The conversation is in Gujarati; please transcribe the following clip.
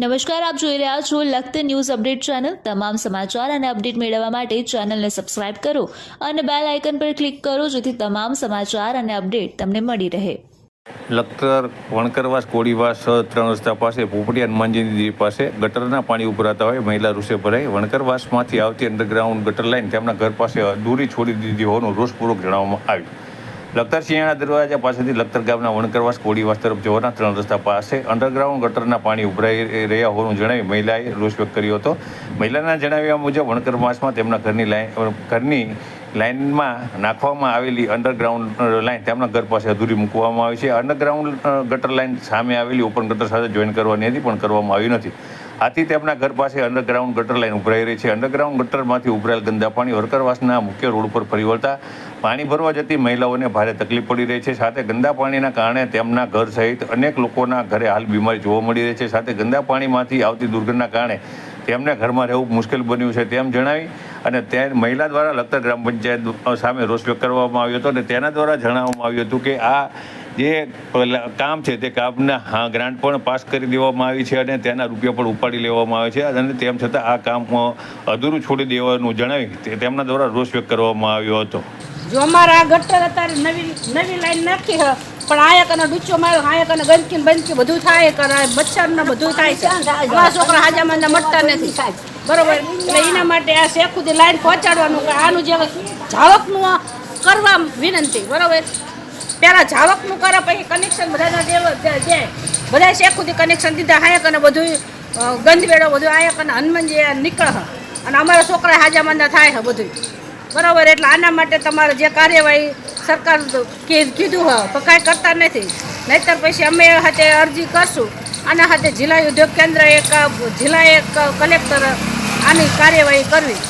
નમસ્કાર, આપ જોઈ રહ્યા છો લખત ન્યૂઝ અપડેટ ચેનલ. તમામ સમાચાર અને અપડેટ મેળવવા માટે ચેનલને સબસ્ક્રાઇબ કરો અને બેલ આઇકન પર ક્લિક કરો જેથી તમામ સમાચાર અને અપડેટ તમને મળી રહે. લખતર, વણકરવાસ કોળીવાસ ત્રણ રસ્તા પાસે પોપટી હનુમાનજીની પાસે ગટરના પાણી ઉભરાતા હોય, મહિલા રૂસે ભરાઈ. વણકરવાસમાંથી આવતી અંડરગ્રાઉન્ડ ગટર લાઈન તેમના ઘર પાસે અધૂરી છોડી દીધી હોવાનું રોષપૂર્વક જણાવવામાં આવ્યું. લખતર શિયાળા દરવાજા પાસેથી લખતર ગામના વણકરવાસ કોળીવાસ તરફ જવાના ત્રણ રસ્તા પાસે અંડરગ્રાઉન્ડ ગટરના પાણી ઉભરાઈ રહ્યા હોવાનું જણાવી મહિલાએ રોષ વ્યક્ત કર્યો હતો. મહિલાના જણાવ્યા મુજબ, વણકરવાસમાં તેમના ઘરની લાઈન ઘરની લાઇનમાં નાખવામાં આવેલી અંડરગ્રાઉન્ડ લાઇન તેમના ઘર પાસે અધૂરી મૂકવામાં આવી છે. અંડરગ્રાઉન્ડ ગટર લાઇન સામે આવેલી ઓપન ગટર સાથે જોઈન કરવાની હતી, પણ કરવામાં આવી નથી. આથી તેમના ઘર પાસે અંડરગ્રાઉન્ડ ગટર લાઇન ઉભરાઈ રહી છે. અંડરગ્રાઉન્ડ ગટરમાંથી ઉભરાયેલ ગંદા પાણી વર્કરવાસના મુખ્ય રોડ પર ફરી વળતા પાણી ભરવા જતી મહિલાઓને ભારે તકલીફ પડી રહી છે. સાથે ગંદા પાણીના કારણે તેમના ઘર સહિત અનેક લોકોના ઘરે હાલ બીમારી જોવા મળી રહી છે. સાથે ગંદા પાણીમાંથી આવતી દુર્ગંધના કારણે તેમને ઘરમાં રહેવું મુશ્કેલ બન્યું છે તેમ જણાવી અને તે મહિલા દ્વારા લખતર ગ્રામ પંચાયત સામે રોષ વ્યક્ત કરવામાં આવ્યો હતો અને તેના દ્વારા જણાવવામાં આવ્યું હતું કે આ જે કામ છે તે કામના ગ્રાન્ટ પણ પાસ કરી દેવામાં આવી છે અને તેના રૂપિયા પણ ઉપાડી લેવામાં આવે છે. અને તેમ છતાં આ કામ અધૂરું છોડી દેવાનું જણાવી તેમના દ્વારા રોષ વ્યક્ત કરવામાં આવ્યો હતો. જો અમારા આ ગટર અત્યારે નવી નવી લાઈન નાખી હ, પણ આયા કને ડૂચો માર્યો આયા કને ગંદકી બંદકી બધું થાય કરે મચ્છર ને બધું થાય છે. આ છોકરા હાજામાં મટતા નથી. બરોબર? એટલે એના માટે આ શેખ સુધી લાઈન પહોંચાડવાનું આનું જે ઝાવકનું કરવા વિનંતી, બરોબર? પહેલાં જાવકનું કરે, પછી કનેક્શન બધાના દેવ દે બધા શેખ સુધી કનેક્શન દીધા, હાયક અને બધું ગંધવેડો બધું આયક અને હનુમાનજી નીકળે હ. અને અમારા છોકરા હાજામાંદા થાય છે બધું બરાબર? એટલે આના માટે તમારે જે કાર્યવાહી સરકાર કીધું હોય તો કાંઈ કરતા નથી. નહીતર પછી અમે હાથે અરજી કરશું. આના હાથે જિલ્લા ઉદ્યોગ કેન્દ્ર એક, જિલ્લા એક કલેક્ટર આની કાર્યવાહી કરવી.